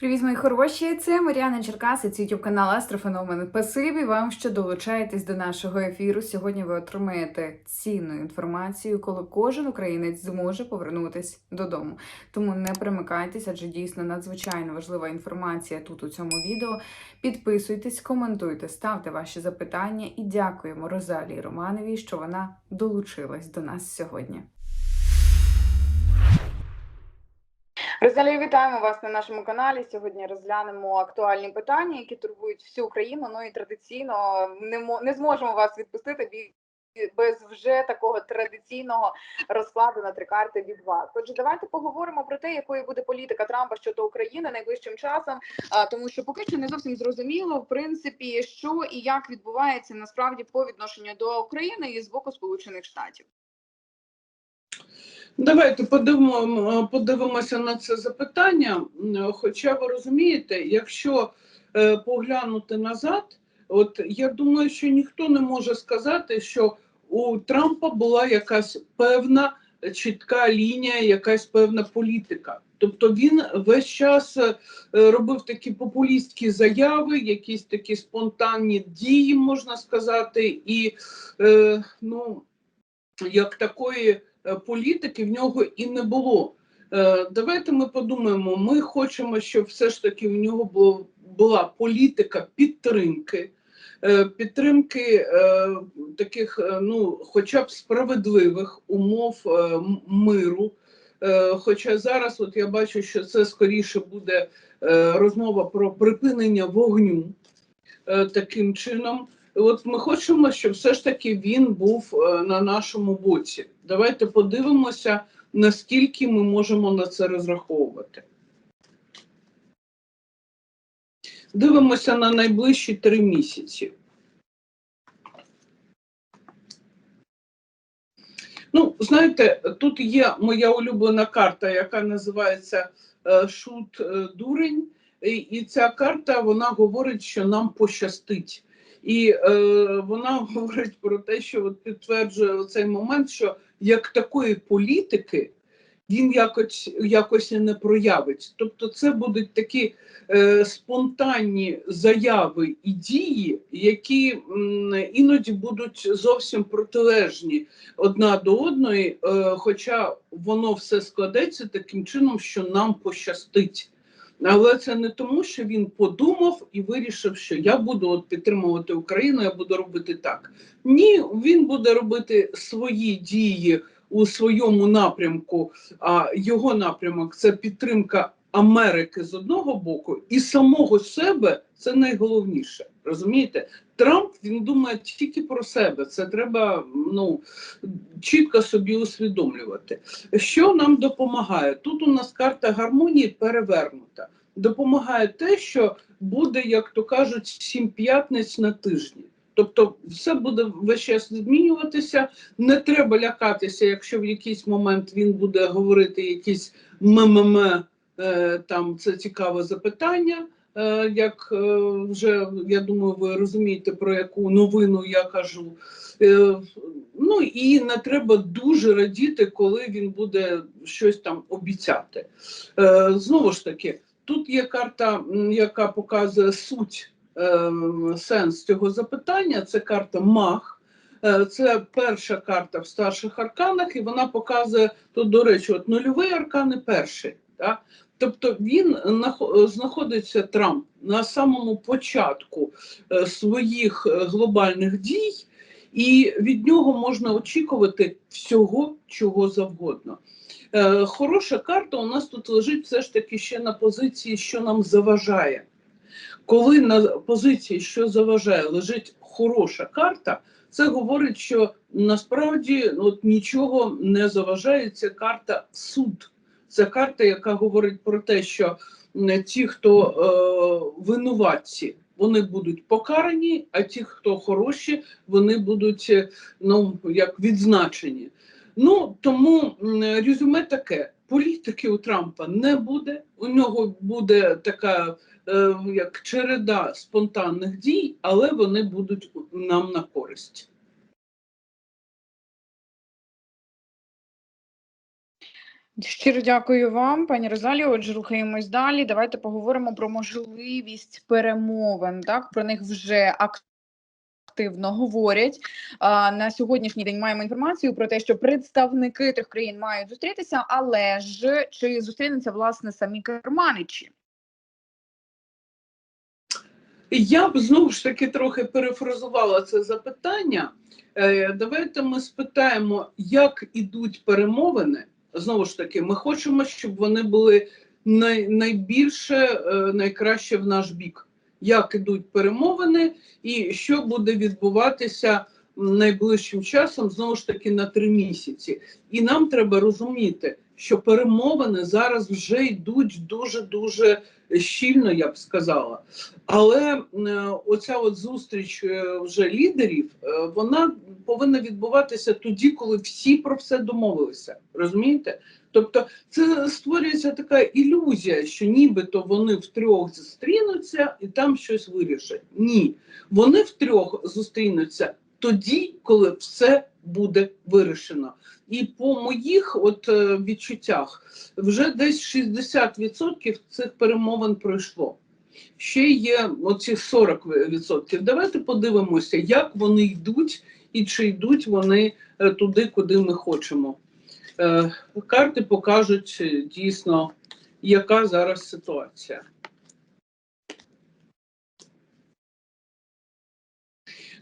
Привіт, мої хороші! Це Маріана Черкаси, це YouTube канал Астрофеномен. Спасибі вам, що долучаєтесь до нашого ефіру. Сьогодні ви отримаєте цінну інформацію, коли кожен українець зможе повернутись додому. Тому не примикайтесь, адже дійсно надзвичайно важлива інформація тут у цьому відео. Підписуйтесь, коментуйте, ставте ваші запитання і дякуємо Розалії Романовій, що вона долучилась до нас сьогодні. Розалія, вітаємо вас на нашому каналі. Сьогодні розглянемо актуальні питання, які турбують всю Україну. Ну і традиційно не не зможемо вас відпустити без вже такого традиційного розкладу на три карти від вас. Отже, давайте поговоримо про те, якою буде політика Трампа щодо України найближчим часом, тому що поки що не зовсім зрозуміло, в принципі, що і як відбувається насправді по відношенню до України і з боку Сполучених Штатів. Давайте подивимо, подивимося на це запитання. Хоча ви розумієте, якщо е, поглянути назад, от я думаю, що ніхто не може сказати, що у Трампа була якась певна чітка лінія, якась певна політика. Тобто він весь час е, робив такі популістські заяви, якісь такі спонтанні дії, можна сказати, і е, ну, як такої політики в нього і не було. Е, Давайте ми подумаємо. Ми хочемо, щоб все ж таки в нього була політика підтримки, е, підтримки е, таких, е, ну, хоча б справедливих умов е, миру. Е, Хоча зараз, от я бачу, що це скоріше буде е, розмова про припинення вогню е, таким чином. От ми хочемо, щоб все ж таки він був е, на нашому боці. Давайте подивимося, наскільки ми можемо на це розраховувати. Дивимося на найближчі три місяці. Ну, знаєте, тут є моя улюблена карта, яка називається е, Шут е, Дурень. І, ця карта вона говорить, що нам пощастить. І е, вона говорить про те, що от підтверджує цей момент, що як такої політики він якось, якось не проявить. Тобто, це будуть такі е, спонтанні заяви і дії, які м, іноді будуть зовсім протилежні одна до одної, е, хоча воно все складеться таким чином, що нам пощастить. Але це не тому, що він подумав і вирішив, що я буду от підтримувати Україну, я буду робити так. Ні, він буде робити свої дії у своєму напрямку. А його напрямок це підтримка Америки з одного боку, і самого себе це найголовніше. Розумієте? Трамп він думає тільки про себе. Це треба ну чітко собі усвідомлювати. Що нам допомагає? Тут у нас карта гармонії перевернута. Допомагає те, що буде, як то кажуть, сім п'ятниць на тижні. Тобто все буде весь час змінюватися. Не треба лякатися, якщо в якийсь момент він буде говорити якісь МММ, е, там це цікаве запитання. Е, як е, вже я думаю, ви розумієте, про яку новину я кажу. Е, Ну і не треба дуже радіти, коли він буде щось там обіцяти. Е, Знову ж таки, тут є карта, яка показує суть, е, сенс цього запитання. Це карта Мах. Е, Це перша карта в старших арканах, і вона показує тут, до речі, от нульовий аркан і перший. Так? Тобто він знаходиться Трамп на самому початку е, своїх е, глобальних дій, і від нього можна очікувати всього, чого завгодно. Е, Хороша карта у нас тут лежить все ж таки ще на позиції, що нам заважає. Коли на позиції, що заважає, лежить хороша карта, це говорить, що насправді ну, от, нічого не заважає. Це карта суд. Це карта, яка говорить про те, що ті, хто е, винуватці, вони будуть покарані, а ті, хто хороші, вони будуть е, ну, як відзначені. Ну тому резюме таке: політики у Трампа не буде. У нього буде така е, як череда спонтанних дій, але вони будуть нам на користь. Щиро дякую вам, пані Розалі. Отже, рухаємось далі. Давайте поговоримо про можливість перемовин. Так про них вже активно говорять. На сьогоднішній день маємо інформацію про те, що представники трьох країн мають зустрітися, але ж чи зустрінуться власне самі керманичі? Я б знову ж таки трохи перефразувала це запитання. Е, Давайте ми спитаємо, як ідуть перемовини. Знову ж таки, ми хочемо, щоб вони були най, найбільше, е, найкраще в наш бік. Як ідуть перемовини, і що буде відбуватися найближчим часом, знову ж таки, на три місяці. І нам треба розуміти, що перемовини зараз вже йдуть дуже дуже щільно, я б сказала. Але е, оця от зустріч е, вже лідерів, е, вона повинна відбуватися тоді, коли всі про все домовилися. Розумієте? Тобто, це створюється така ілюзія, що нібито вони втрьох зустрінуться і там щось вирішать. Ні, вони втрьох зустрінуться тоді, коли все буде вирішено. І по моїх от е, відчуттях вже десь 60% цих перемовин пройшло. Ще є оці 40%. Давайте подивимося, як вони йдуть і чи йдуть вони е, туди, куди ми хочемо. Е, Карти покажуть е, дійсно, яка зараз ситуація.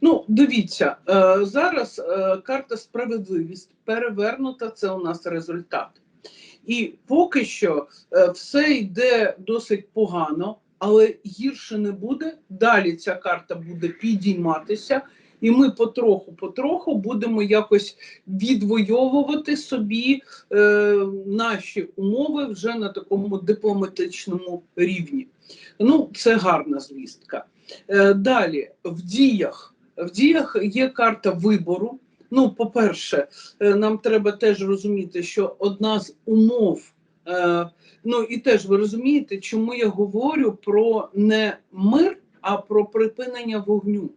Ну, дивіться, зараз карта справедливість перевернута, це у нас результат. І поки що все йде досить погано, але гірше не буде. Далі ця карта буде підійматися, і ми потроху-потроху будемо якось відвоювати собі е, наші умови вже на такому дипломатичному рівні. Ну, це гарна звістка. Е, далі в діях. В діях є карта вибору. Ну, по-перше, е, нам треба теж розуміти, що одна з умов, е, ну і теж ви розумієте, чому я говорю про не мир, а про припинення вогню.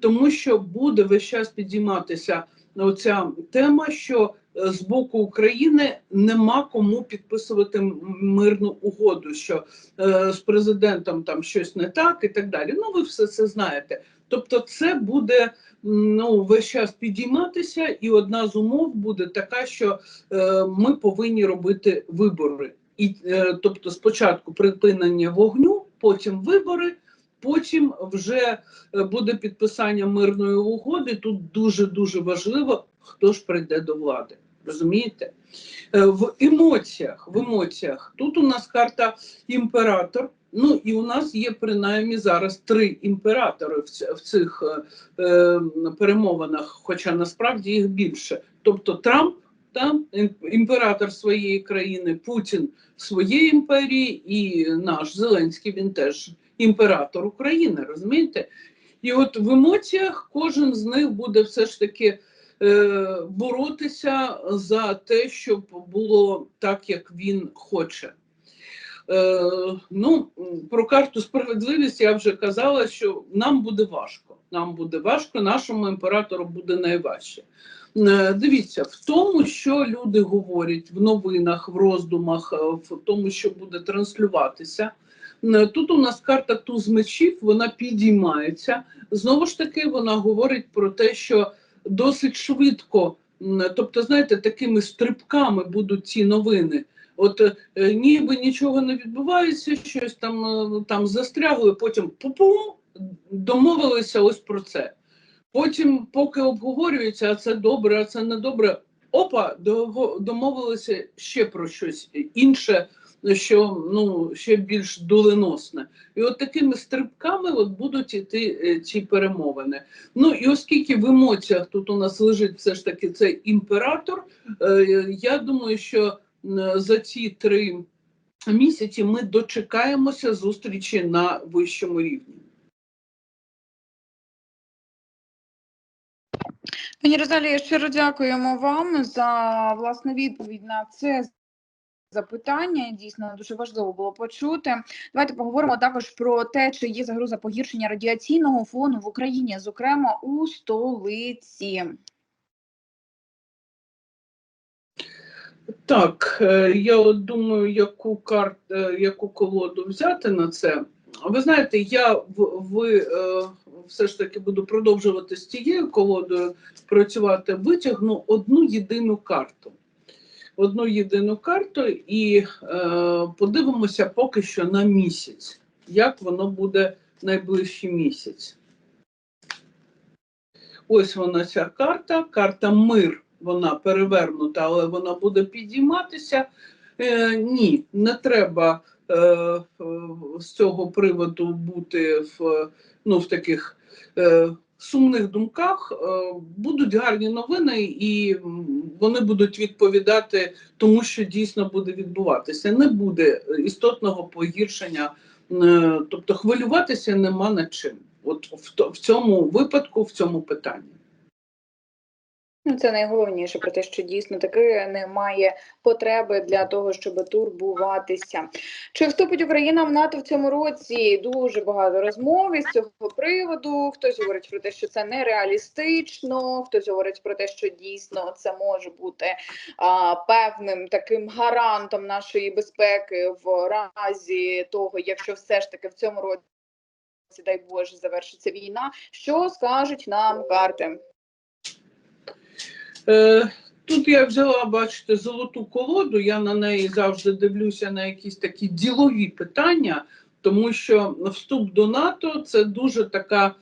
Тому що буде весь час підійматися оця тема, що е, з боку України нема кому підписувати мирну угоду, що е, з президентом там щось не так і так далі. Ну, ви все це знаєте. Тобто, це буде ну, весь час підійматися, і одна з умов буде така, що е, ми повинні робити вибори. І, е, тобто, спочатку припинення вогню, потім вибори, потім вже е, буде підписання мирної угоди. Тут дуже дуже важливо, хто ж прийде до влади. Розумієте? Е, В емоціях, в емоціях тут у нас карта імператор. Ну і у нас є принаймні зараз три імператори в, цих е, е, перемовинах, хоча насправді їх більше. Тобто Трамп, там імператор своєї країни, Путін своєї імперії, і наш Зеленський він теж імператор України, розумієте? І от в емоціях кожен з них буде все ж таки е, боротися за те, щоб було так, як він хоче. Е, ну, про карту справедливість я вже казала, що нам буде важко. Нам буде важко, нашому імператору буде найважче. Е, Дивіться, в тому, що люди говорять в новинах, в роздумах, е, в тому, що буде транслюватися. Е, Тут у нас карта туз мечів, вона підіймається. Знову ж таки, вона говорить про те, що досить швидко, тобто, знаєте, такими стрибками будуть ці новини. От е, ніби нічого не відбувається, щось там, е, там застрягли, потім пу-пум, домовилися ось про це. Потім, поки обговорюється, а це добре, а це не добре. Опа, домовилися ще про щось інше, що ну ще більш доленосне. І от такими стрибками от будуть іти е, ці перемовини. Ну і оскільки в емоціях тут у нас лежить все ж таки цей імператор, е, я думаю, що за ці три місяці ми дочекаємося зустрічі на вищому рівні. Пані Розалія, щиро дякуємо вам за власне відповідь на це запитання. Дійсно дуже важливо було почути. Давайте поговоримо також про те, чи є загроза погіршення радіаційного фону в Україні, зокрема у столиці. Так, е, я думаю, яку карт, е, яку колоду взяти на це. Ви знаєте, я ви, е, все ж таки буду продовжувати з цією колодою працювати. Витягну одну єдину карту. Одну єдину карту і е, подивимося поки що на місяць, як воно буде найближчий місяць. Ось вона ця карта, карта мир. Вона перевернута, але вона буде підійматися. Е, ні, не треба е, з цього приводу бути в, ну, в таких е, сумних думках. Е, будуть гарні новини, і вони будуть відповідати тому, що дійсно буде відбуватися. Не буде істотного погіршення, е, тобто хвилюватися нема над чим. От в, цьому випадку, в цьому питанні. Ну, це найголовніше про те, що дійсно таки немає потреби для того, щоб турбуватися. Чи вступить Україна в НАТО в цьому році? Дуже багато розмов із цього приводу. Хтось говорить про те, що це нереалістично, хтось говорить про те, що дійсно це може бути а, певним таким гарантом нашої безпеки в разі того, якщо все ж таки в цьому році, дай Боже, завершиться війна. Що скажуть нам карти? Е, Тут я взяла, бачите, золоту колоду. Я на неї завжди дивлюся на якісь такі ділові питання, тому що вступ до НАТО це дуже така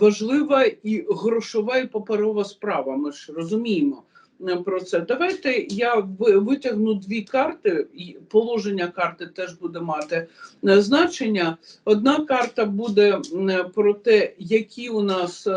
важлива і грошова і паперова справа. Ми ж розуміємо е, про це. Давайте я витягну дві карти, і положення карти теж буде мати е, значення. Одна карта буде про те, які у нас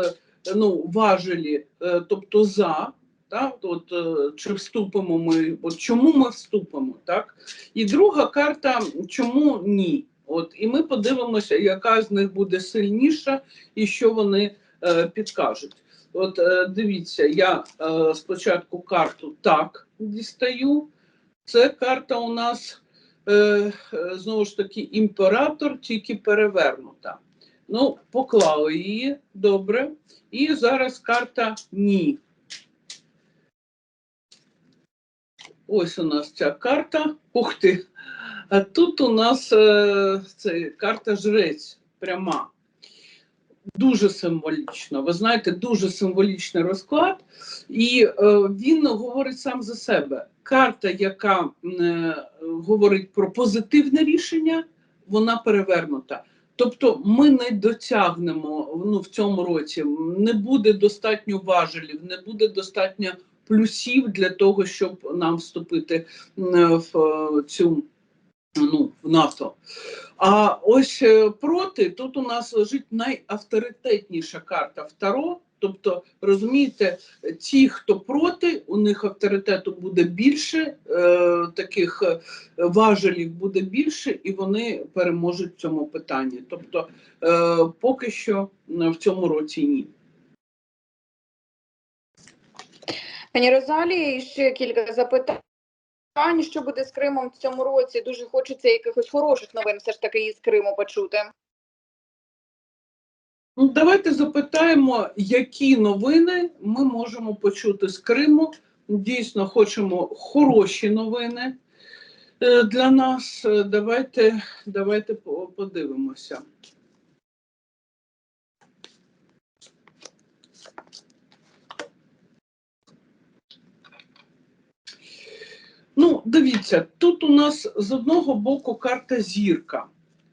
ну, важелі, тобто за. Так, от е, чи вступимо ми, от чому ми вступимо, так? І друга карта, чому ні? От і ми подивимося, яка з них буде сильніша і що вони е, підкажуть. От е, дивіться, я е, спочатку карту так дістаю. Це карта у нас е, е, знову ж таки імператор, тільки перевернута. Ну, поклали її добре. І зараз карта ні. Ось у нас ця карта. Ух ти. А тут у нас е, це карта жрець пряма. Дуже символічно. Ви знаєте, дуже символічний розклад, і е, він говорить сам за себе. Карта, яка е, говорить про позитивне рішення, вона перевернута. Тобто ми не дотягнемо ну, в цьому році, не буде достатньо важелів, не буде достатньо плюсів для того, щоб нам вступити е, в е, цю ну, в НАТО. А ось е, проти тут у нас лежить найавторитетніша карта в Таро. Тобто, розумієте, ті, хто проти, у них авторитету буде більше, е, таких важелів буде більше, і вони переможуть в цьому питанні. Тобто, е, поки що в цьому році ні. Пані Розалії, ще кілька запитань. Що буде з Кримом в цьому році? Дуже хочеться якихось хороших новин все ж таки із Криму почути. Ну, давайте запитаємо, які новини ми можемо почути з Криму. Дійсно, хочемо хороші новини е, для нас. Е, Давайте, давайте подивимося. Ну, дивіться, тут у нас з одного боку карта зірка.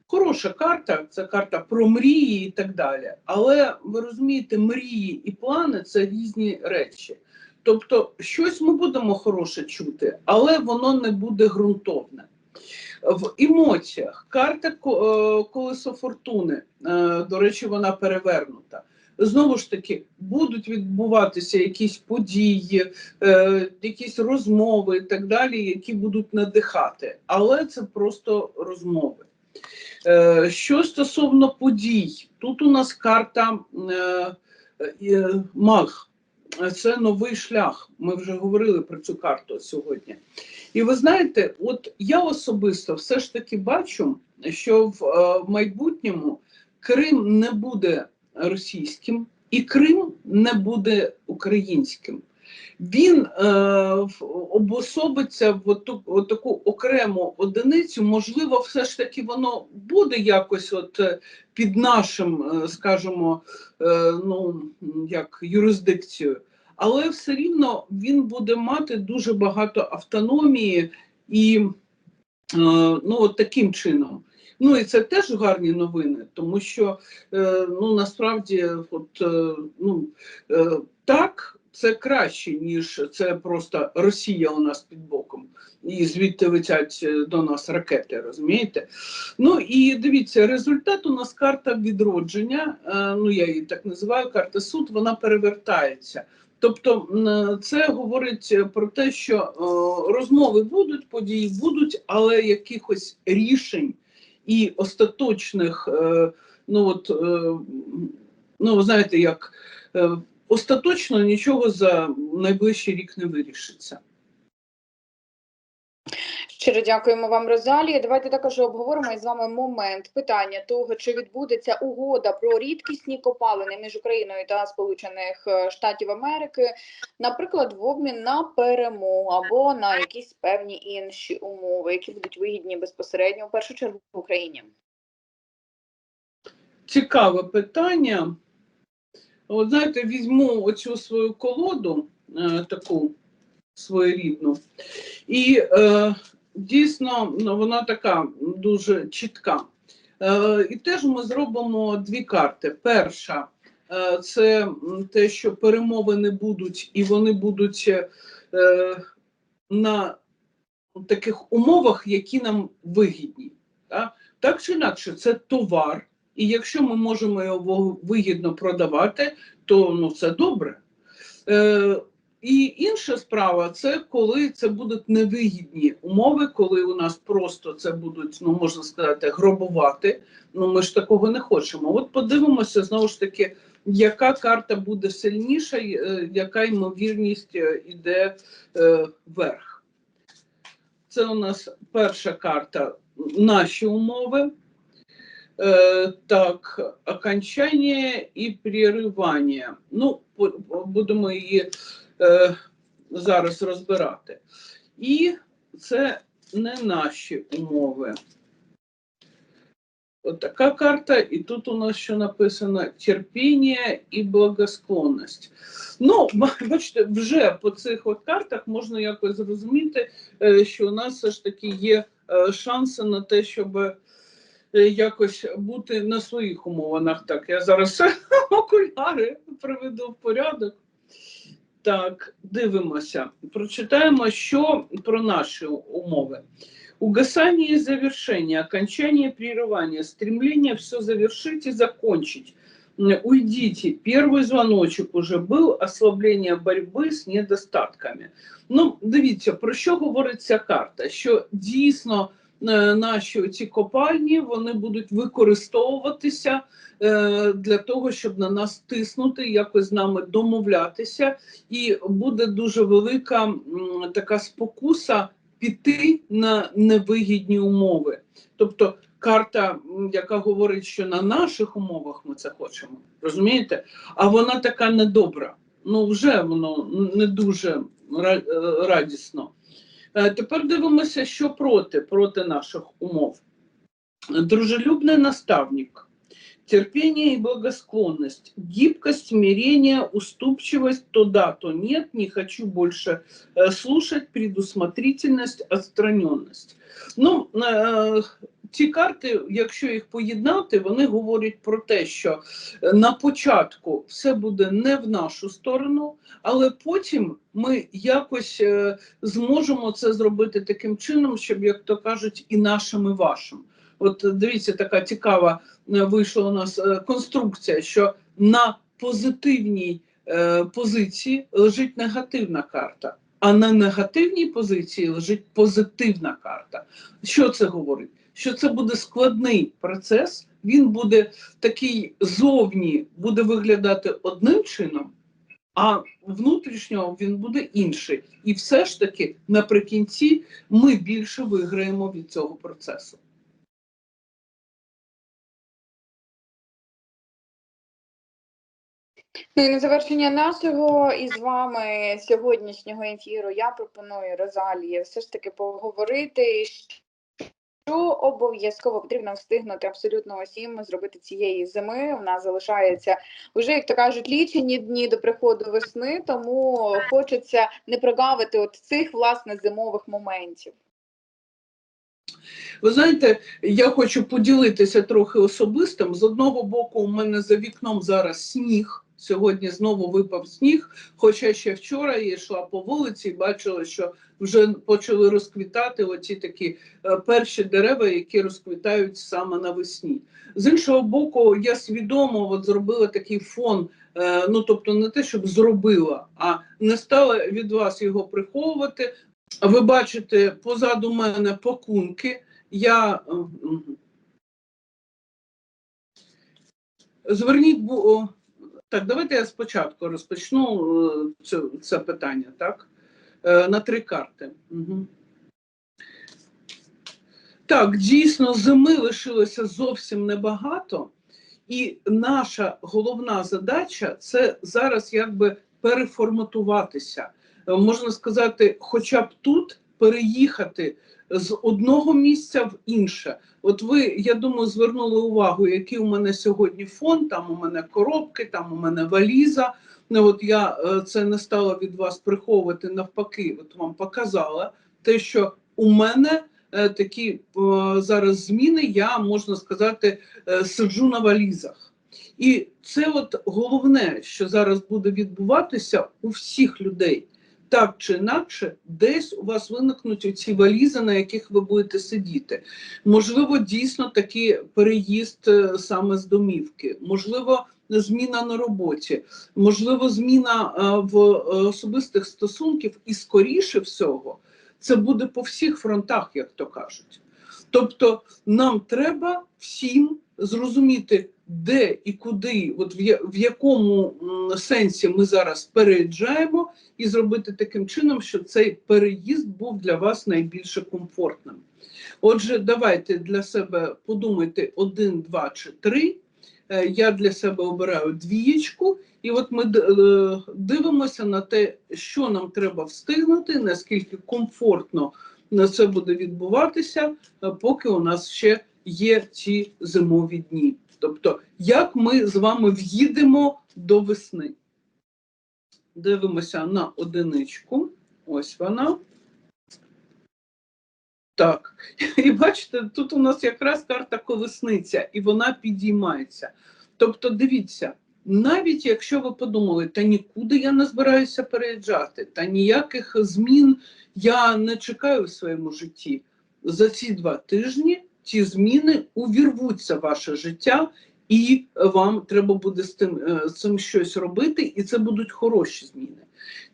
Хороша карта, це карта про мрії і так далі. Але ви розумієте, мрії і плани це різні речі. Тобто, щось ми будемо хороше чути, але воно не буде ґрунтовне. В емоціях карта е, колесо фортуни, е, до речі, вона перевернута. Знову ж таки, будуть відбуватися якісь події, е, якісь розмови і так далі, які будуть надихати. Але це просто розмови. Е, Що стосовно подій, тут у нас карта е, е, маг. Це новий шлях. Ми вже говорили про цю карту сьогодні. І ви знаєте, от я особисто все ж таки бачу, що в е, майбутньому Крим не буде російським, і Крим не буде українським. він е, обособиться в оту, от таку окрему одиницю. Можливо, все ж таки воно буде якось от е, під нашим, е, скажімо, е, ну як юрисдикцією, але все рівно він буде мати дуже багато автономії і е, ну от таким чином. Ну і це теж гарні новини, тому що е, ну насправді, от е, ну е, так, це краще, ніж це просто Росія у нас під боком, і звідти летять до нас ракети, розумієте? Ну і дивіться, результат у нас карта відродження. Ну я її так називаю, карта суд, вона перевертається. Тобто це говорить про те, що розмови будуть, події будуть, але якихось рішень і остаточних, е, ну от е, ну знаєте, як е, остаточно нічого за найближчий рік не вирішиться. Щиро дякуємо вам, Розалія. Давайте також обговоримо із вами момент питання того, чи відбудеться угода про рідкісні копалини між Україною та Сполучених е, Штатів Америки, наприклад, в обмін на перемогу або на якісь певні інші умови, які будуть вигідні безпосередньо в першу чергу в Україні. Цікаве питання. От знаєте, візьму оцю свою колоду, е, таку своєрідну, і е, дійсно вона така дуже чітка. Е, і теж ми зробимо дві карти. Перша е, це те, що перемовини будуть, і вони будуть е, на таких умовах, які нам вигідні. Так, так чи інакше, це товар. І якщо ми можемо його вигідно продавати, то ну це добре. Е, і інша справа це коли це будуть невигідні умови, коли у нас просто це будуть, ну можна сказати, гробувати. Ну ми ж такого не хочемо. От подивимося знову ж таки, яка карта буде сильніша, е, яка ймовірність е, іде е, вверх. Це у нас перша карта наші умови. Е, так, окончання і прерывання. Ну, будемо її е, зараз розбирати. І це не наші умови. От така карта, і тут у нас що написано терпіння і благосклонність. Ну, бачите, вже по цих от картах можна якось зрозуміти, е, що у нас все ж таки є е, шанси на те, щоб е, якось бути на своїх умовах. Так, я зараз окуляри приведу в порядок. Так, дивимося. Прочитаємо, що про наші умови. Угасание и завершение, окончание и прерывание, стремление все завершить и закончить. М, Уйдите. Первый звоночек уже был, ослабление боротьби з недостатками. Ну, дивіться, про що говорить ця карта? Що дійсно е, наші ці копальні вони будуть використовуватися е, для того, щоб на нас тиснути, якось з нами домовлятися, і буде дуже велика така спокуса піти на невигідні умови. Тобто карта, яка говорить, що на наших умовах ми це хочемо, розумієте? А вона така недобра. Ну, вже воно не дуже е, радісно. Тепер дивимося, що проти, проти наших умов. Дружелюбний наставник, терпение и благосклонность, гибкость, смирение, уступчивость, то да, то нет, не хочу больше э, слушать, предусмотрительность, отстраненность. Ну, ці карти, якщо їх поєднати, вони говорять про те, що е, на початку все буде не в нашу сторону, але потім ми якось е, зможемо це зробити таким чином, щоб, як то кажуть, і нашим, і вашим. От е, дивіться, така цікава вийшла у нас конструкція, що на позитивній позиції лежить негативна карта, а на негативній позиції лежить позитивна карта. Що це говорить? Що це буде складний процес, він буде такий зовні буде виглядати одним чином, а внутрішнього він буде інший. І все ж таки наприкінці ми більше виграємо від цього процесу. Ну і на завершення нашого із вами сьогоднішнього ефіру я пропоную Розалії все ж таки поговорити, що обов'язково потрібно встигнути абсолютно усім зробити цієї зими. У нас залишається вже, як то кажуть, лічені дні до приходу весни, тому хочеться не прогавити от цих власне зимових моментів. Ви знаєте, я хочу поділитися трохи особистим. З одного боку, у мене за вікном зараз сніг. Сьогодні знову випав сніг. Хоча ще вчора я йшла по вулиці і бачила, що вже почали розквітати оці такі е, перші дерева, які розквітають саме навесні. З іншого боку, я свідомо от зробила такий фон. е, Ну, тобто, не те, щоб зробила, а не стала від вас його приховувати. Ви бачите позаду мене пакунки. Я зверніть так, давайте я спочатку розпочну це, це питання, так? Е, На три карти. Угу. Так, дійсно, зими лишилося зовсім небагато, і наша головна задача це зараз якби переформатуватися. Е, Можна сказати, хоча б тут переїхати з одного місця в інше. От ви, я думаю, звернули увагу, який у мене сьогодні фон, там у мене коробки, там у мене валіза. Ну, от я е, це не стала від вас приховувати навпаки, от вам показала те, що у мене е, такі е, зараз зміни, я можна сказати, сиджу на валізах. І це от головне, що зараз буде відбуватися у всіх людей. Так чи інакше, десь у вас виникнуть ці валізи, на яких ви будете сидіти. Можливо, дійсно такий переїзд е, саме з домівки, можливо, зміна на роботі, можливо, зміна е, в е, особистих стосунків, і скоріше всього, це буде по всіх фронтах, як то кажуть. Тобто, нам треба всім зрозуміти, де і куди, от в, якому сенсі ми зараз переїжджаємо, і зробити таким чином, щоб цей переїзд був для вас найбільше комфортним. Отже, давайте для себе подумайте один, два чи три. Е, Я для себе обираю двієчку, і от ми е, дивимося на те, що нам треба встигнути, наскільки комфортно на це буде відбуватися, е, поки у нас ще є ці зимові дні. Тобто, як ми з вами в'їдемо до весни. Дивимося на одиничку. Ось вона. Так. І бачите, тут у нас якраз карта колесниця, і вона підіймається. Тобто, дивіться, навіть якщо ви подумали, та нікуди я не збираюся переїжджати, та ніяких змін я не чекаю в своєму житті. За ці два тижні ці зміни увірвуться в ваше життя, і вам треба буде з тим, е, з цим щось робити, і це будуть хороші зміни.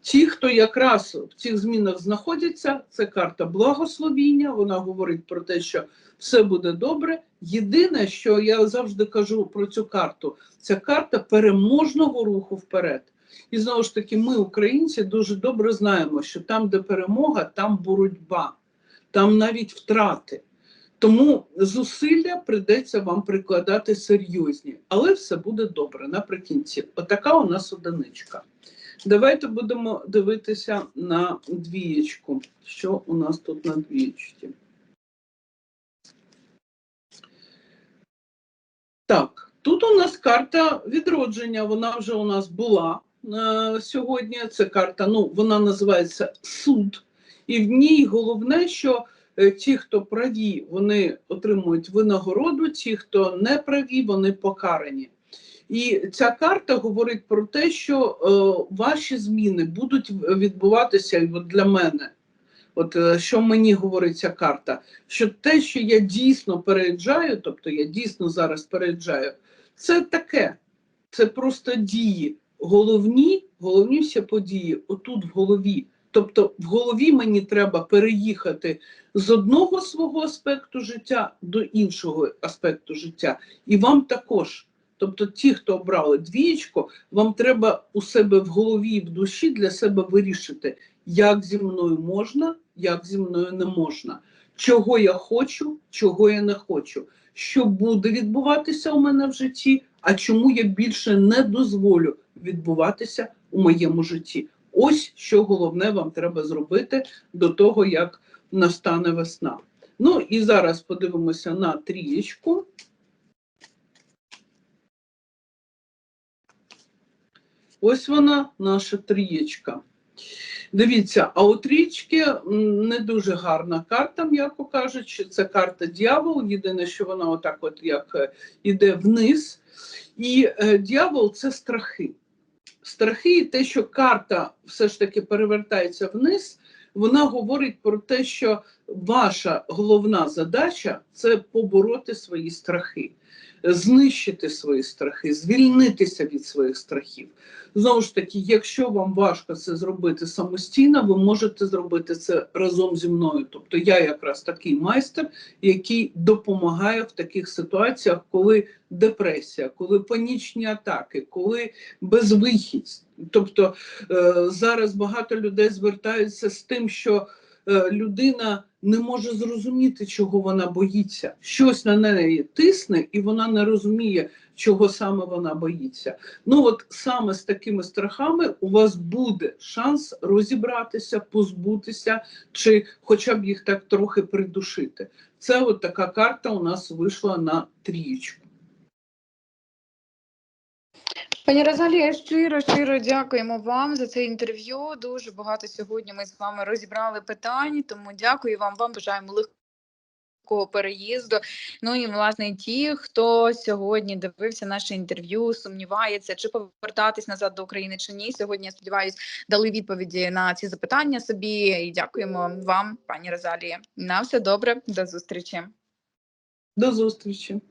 Ті, хто якраз в цих змінах знаходяться, це карта благословіння. Вона говорить про те, що все буде добре. Єдине, що я завжди кажу про цю карту, це карта переможного руху вперед. І знову ж таки, ми, українці, дуже добре знаємо, що там, де перемога, там боротьба, там навіть втрати. Тому зусилля прийдеться вам прикладати серйозні, але все буде добре наприкінці. Отака у нас одиничка. Давайте будемо дивитися на двієчку. Що у нас тут на двієчці? Так, тут у нас карта відродження. Вона вже у нас була е, сьогодні. Це карта, ну, вона називається суд. І в ній головне, що ті, хто праві, вони отримують винагороду, ті, хто не праві, вони покарані. І ця карта говорить про те, що е, ваші зміни будуть відбуватися і от для мене. От е, що мені говорить ця карта, що те, що я дійсно переїжджаю, тобто я дійсно зараз переїжджаю, це таке, це просто дії. Головні, головні всі події отут в голові. Тобто в голові мені треба переїхати з одного свого аспекту життя до іншого аспекту життя. І вам також. Тобто, ті, хто обрали двієчку, вам треба у себе в голові і в душі для себе вирішити, як зі мною можна, як зі мною не можна, чого я хочу, чого я не хочу, що буде відбуватися у мене в житті, а чому я більше не дозволю відбуватися у моєму житті. Ось що головне вам треба зробити до того, як настане весна. Ну і зараз подивимося на трієчку. Ось вона, наша трієчка. Дивіться, а у трічки не дуже гарна карта, м'яко кажучи. Це карта дьявол. Єдине, що вона отак, от як е, іде вниз. І е, дьявол це страхи. Страхи, і те, що карта все ж таки перевертається вниз, вона говорить про те, що ваша головна задача це побороти свої страхи, знищити свої страхи, звільнитися від своїх страхів. Знову ж таки, якщо вам важко це зробити самостійно, ви можете зробити це разом зі мною. Тобто я якраз такий майстер, який допомагає в таких ситуаціях, коли депресія, коли панічні атаки, коли безвихідь. Тобто е, зараз багато людей звертаються з тим, що е, людина не може зрозуміти, чого вона боїться. Щось на неї тисне, і вона не розуміє, чого саме вона боїться. Ну от саме з такими страхами у вас буде шанс розібратися, позбутися, чи хоча б їх так трохи придушити. Це от така карта у нас вийшла на трієчку. Пані Розалія, щиро щиро дякуємо вам за це інтерв'ю. Дуже багато сьогодні ми з вами розібрали питань, тому дякую вам. Вам бажаємо легкого переїзду. Ну і власне ті, хто сьогодні дивився наше інтерв'ю, сумнівається, чи повертатись назад до України чи ні. Сьогодні я сподіваюся, дали відповіді на ці запитання собі. І дякуємо вам, пані Розалія. На все добре, до зустрічі. До зустрічі!